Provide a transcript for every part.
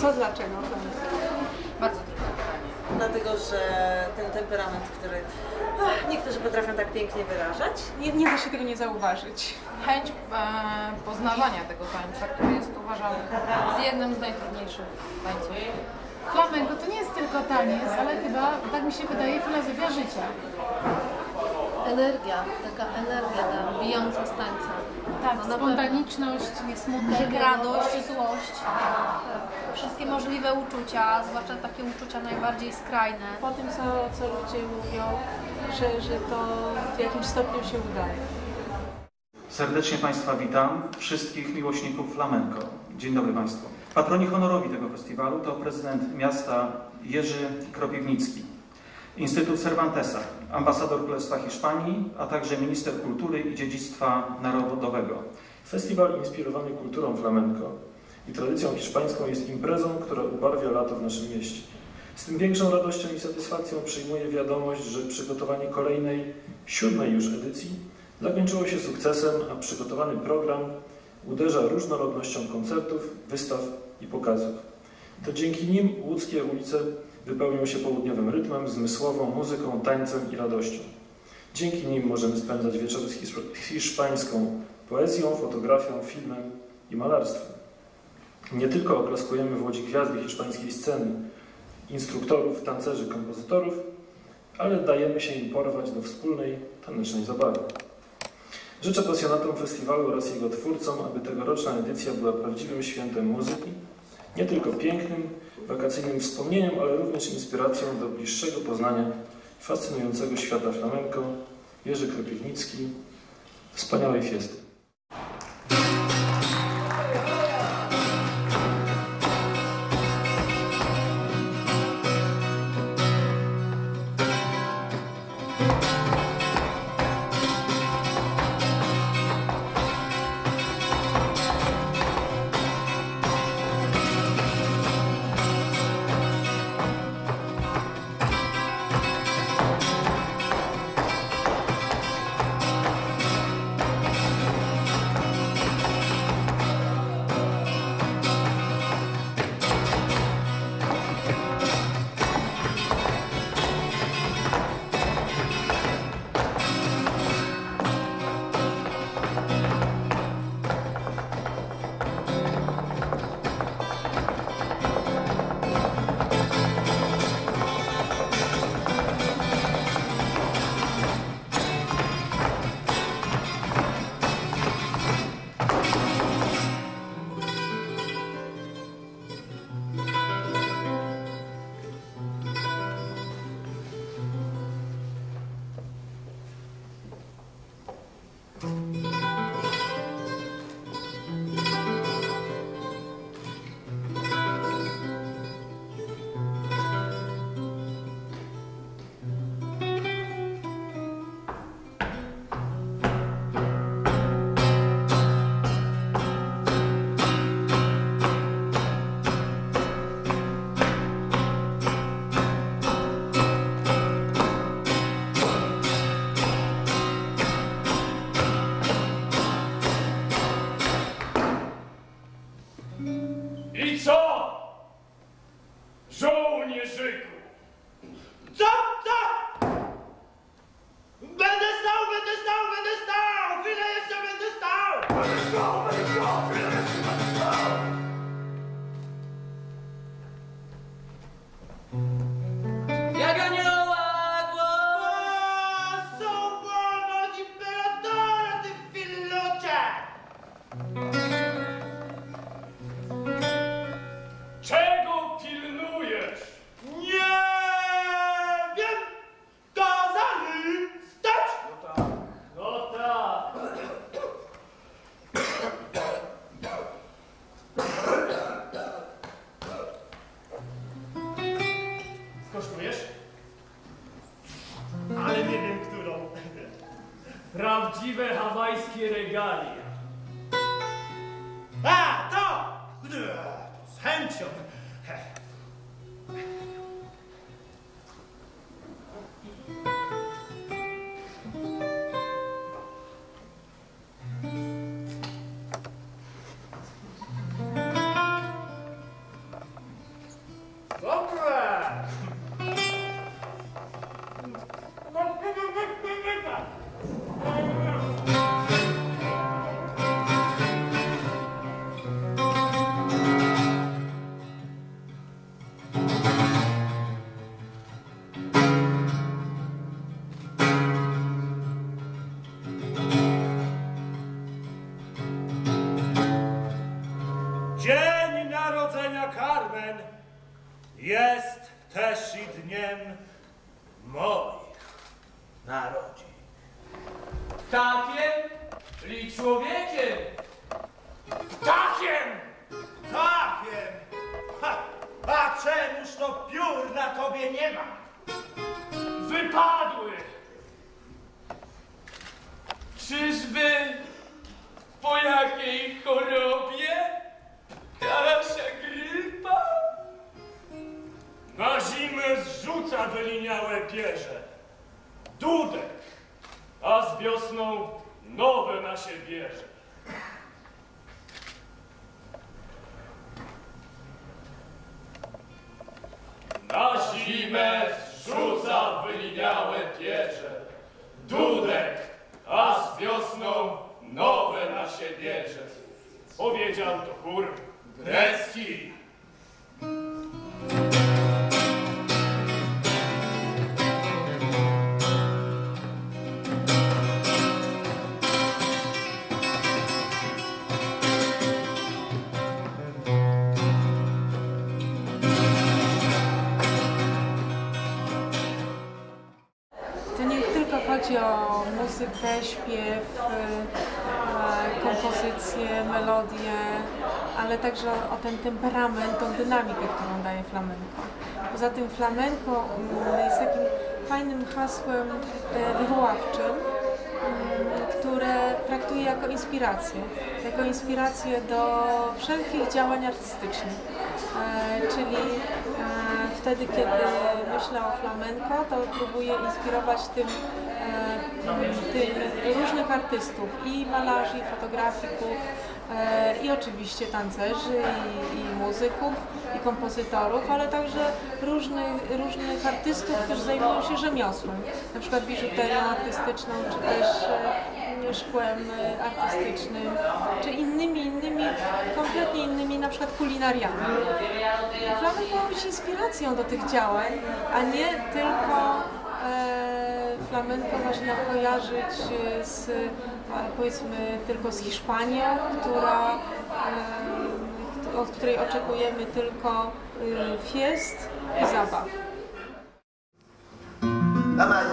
fajną organizację? Bardzo trudne pytanie. Dlatego, że ten temperament, który ach, niektórzy potrafią tak pięknie wyrażać, Nie, nie da się tego nie zauważyć. Chęć e, poznawania tego tańca, który jest uważany z jednym z najtrudniejszych tańców. Flamenco to nie jest tylko taniec, ale chyba, tak mi się wydaje, filozofia życia. Energia, taka energia ta, bijąca z tańca. Tak, No spontaniczność, smutek, Tego, radość. złość, tak. wszystkie możliwe uczucia, zwłaszcza takie uczucia najbardziej skrajne. Po tym, co, co ludzie mówią, że, że to w jakimś stopniu się udaje. Serdecznie Państwa witam, wszystkich miłośników flamenco. Dzień dobry Państwu. Patroni honorowi tego festiwalu to prezydent miasta Jerzy Kropiwnicki, Instytut Cervantesa, ambasador Królestwa Hiszpanii, a także minister kultury i dziedzictwa narodowego. Festiwal inspirowany kulturą flamenco i tradycją hiszpańską jest imprezą, która ubarwia lato w naszym mieście. Z tym większą radością i satysfakcją przyjmuję wiadomość, że przygotowanie kolejnej, siódmej już edycji zakończyło się sukcesem, a przygotowany program uderza różnorodnością koncertów, wystaw i pokazów. To dzięki nim łódzkie ulice wypełnią się południowym rytmem, zmysłową muzyką, tańcem i radością. Dzięki nim możemy spędzać wieczory z hiszp- hiszpańską poezją, fotografią, filmem i malarstwem. Nie tylko oklaskujemy w Łodzi gwiazdy hiszpańskiej sceny, instruktorów, tancerzy, kompozytorów, ale dajemy się im porwać do wspólnej tanecznej zabawy. Życzę pasjonatom festiwalu oraz jego twórcom, aby tegoroczna edycja była prawdziwym świętem muzyki, nie tylko pięknym, wakacyjnym wspomnieniem, ale również inspiracją do bliższego poznania fascynującego świata flamenco. Jerzy Kropiwnicki. Wspaniałej fiesty. Z Jest też i dniem chodzi o muzykę, śpiew, e, kompozycję, melodię, ale także o ten temperament, tą dynamikę, którą daje flamenko. Poza tym flamenko mm, jest takim fajnym hasłem e, wywoławczym, mm, które traktuję jako inspirację, jako inspirację do wszelkich działań artystycznych. E, czyli e, wtedy, kiedy myślę o flamenko, to próbuję inspirować tym, e, różnych artystów, i malarzy, i fotografików, e, i oczywiście tancerzy, i, i muzyków, i kompozytorów, ale także różnych, różnych artystów, którzy zajmują się rzemiosłem, na przykład biżuterią artystyczną, czy też e, szkłem artystycznym, czy innymi, innymi, kompletnie innymi, na przykład kulinariami. Flamenko ma być inspiracją do tych działań, a nie tylko flamenko można kojarzyć e, z, e, powiedzmy, tylko z Hiszpanią, która, e, od której oczekujemy tylko fiest i zabaw. Vamos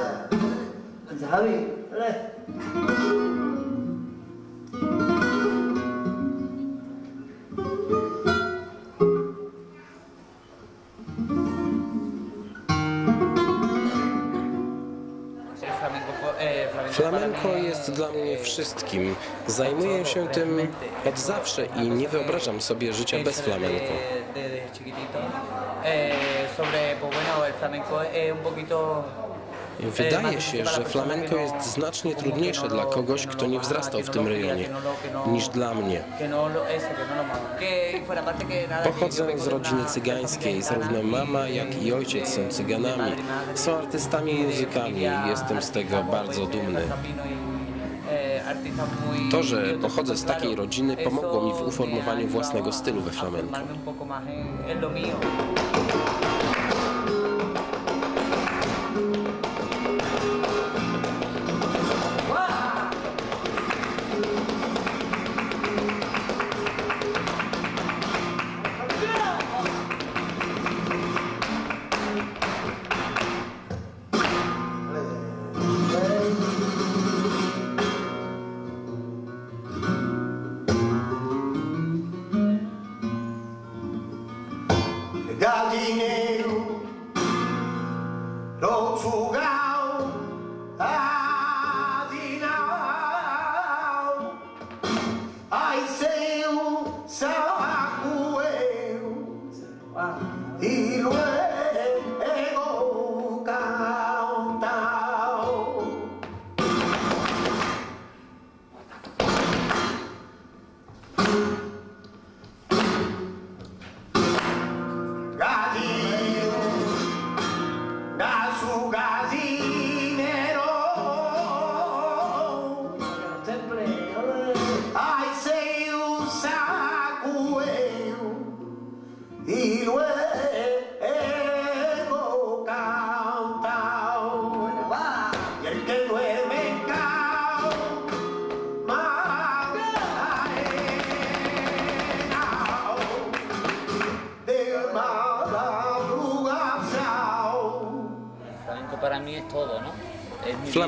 Flamenko jest dla mnie wszystkim. Zajmuję się tym od zawsze i nie wyobrażam sobie życia bez flamenko. Wydaje się, że flamenko jest znacznie trudniejsze dla kogoś, kto nie wzrastał w tym rejonie, niż dla mnie. Pochodzę z rodziny cygańskiej, zarówno mama, jak i ojciec są cyganami. Są artystami i muzykami i jestem z tego bardzo dumny. To, że pochodzę z takiej rodziny, pomogło mi w uformowaniu własnego stylu we flamenko. Do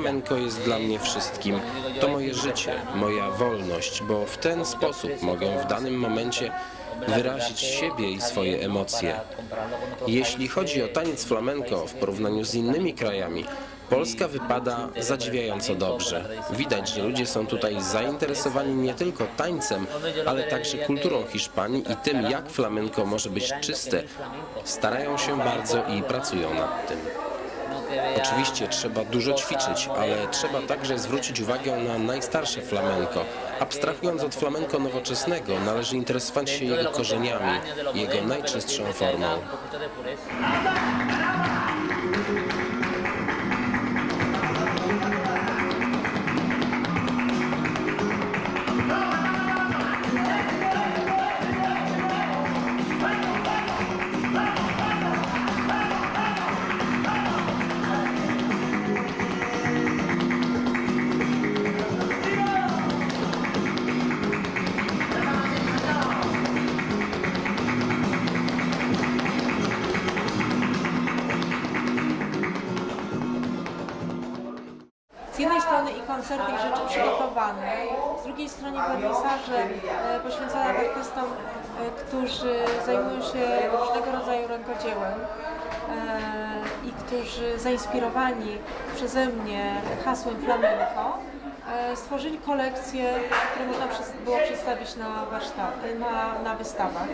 Flamenko jest dla mnie wszystkim. To moje życie, moja wolność, bo w ten sposób mogę w danym momencie wyrazić siebie i swoje emocje. Jeśli chodzi o taniec flamenko w porównaniu z innymi krajami, Polska wypada zadziwiająco dobrze. Widać, że ludzie są tutaj zainteresowani nie tylko tańcem, ale także kulturą Hiszpanii i tym, jak flamenko może być czyste. Starają się bardzo i pracują nad tym. Oczywiście trzeba dużo ćwiczyć, ale trzeba także zwrócić uwagę na najstarsze flamenko. Abstrahując od flamenko nowoczesnego, należy interesować się jego korzeniami, jego najczystszą formą. Wernisaże e, poświęcone artystom, e, którzy zajmują się różnego rodzaju rękodziełem e, i którzy zainspirowani przeze mnie hasłem flamenco e, stworzyli kolekcje, które można było przedstawić na, warsztat, na, na wystawach.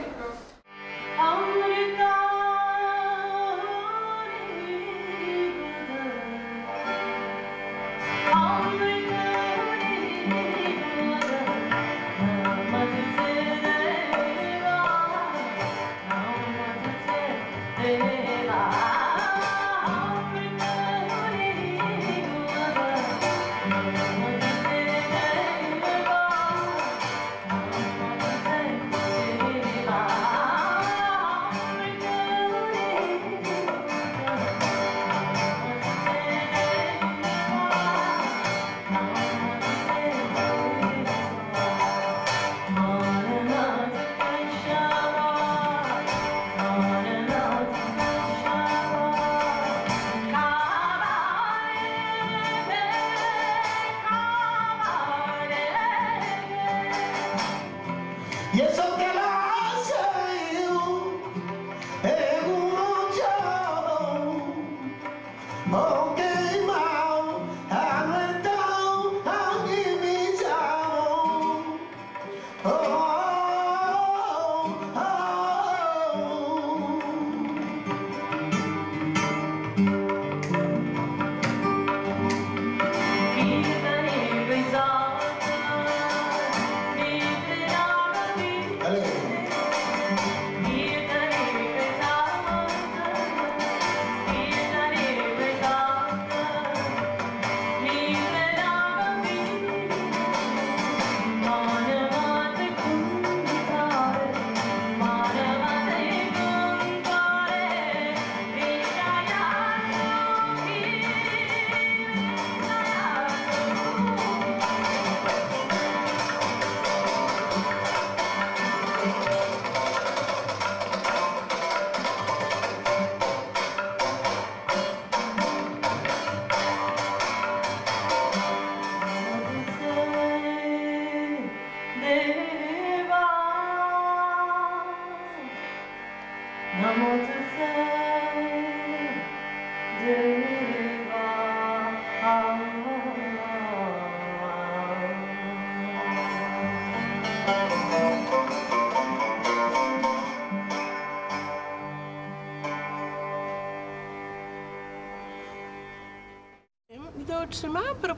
Yes, sir.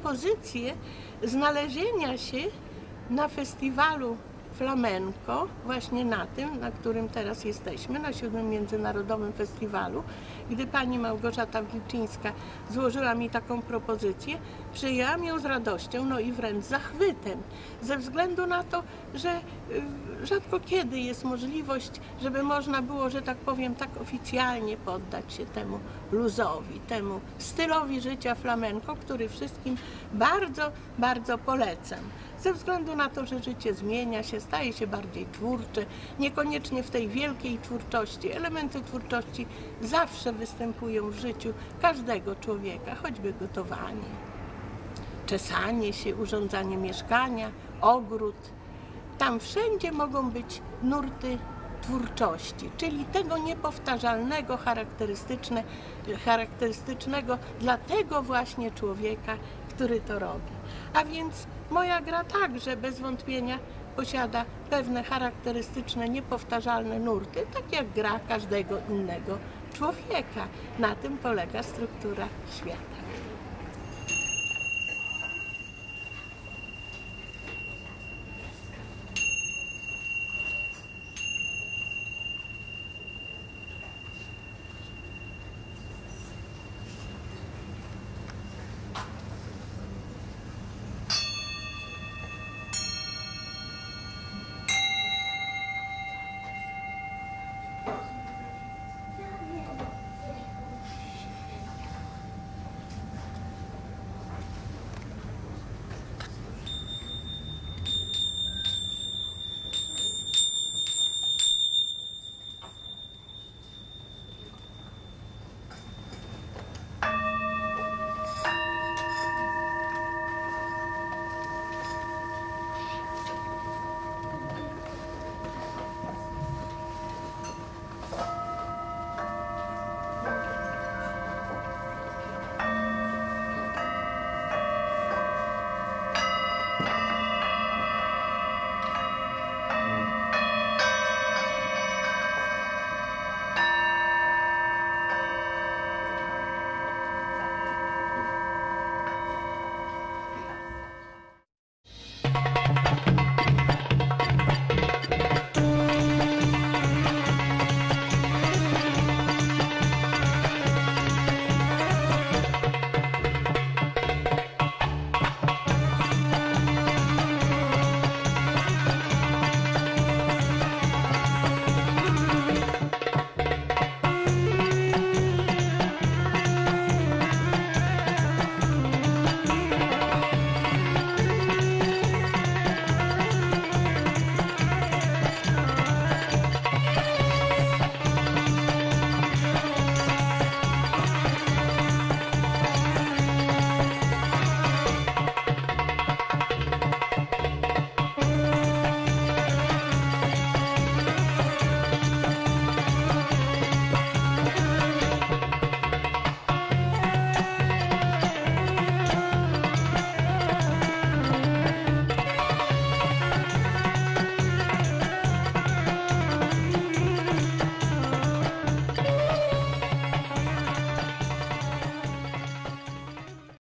Propozycję znalezienia się na festiwalu flamenco, właśnie na tym, na którym teraz jesteśmy, na siódmym Międzynarodowym Festiwalu, gdy pani Małgorzata Wilczyńska złożyła mi taką propozycję, przyjęłam ją z radością, no i wręcz zachwytem, ze względu na to, że y, rzadko kiedy jest możliwość, żeby można było, że tak powiem, tak oficjalnie poddać się temu luzowi, temu stylowi życia flamenco, który wszystkim bardzo, bardzo polecam. Ze względu na to, że życie zmienia się, staje się bardziej twórcze, niekoniecznie w tej wielkiej twórczości. Elementy twórczości zawsze występują w życiu każdego człowieka, choćby gotowanie, czesanie się, urządzanie mieszkania, ogród. Tam wszędzie mogą być nurty twórczości, czyli tego niepowtarzalnego, charakterystyczne, charakterystycznego dla tego właśnie człowieka, który to robi. A więc moja gra także bez wątpienia posiada pewne charakterystyczne, niepowtarzalne nurty, tak jak gra każdego innego człowieka. Na tym polega struktura świata.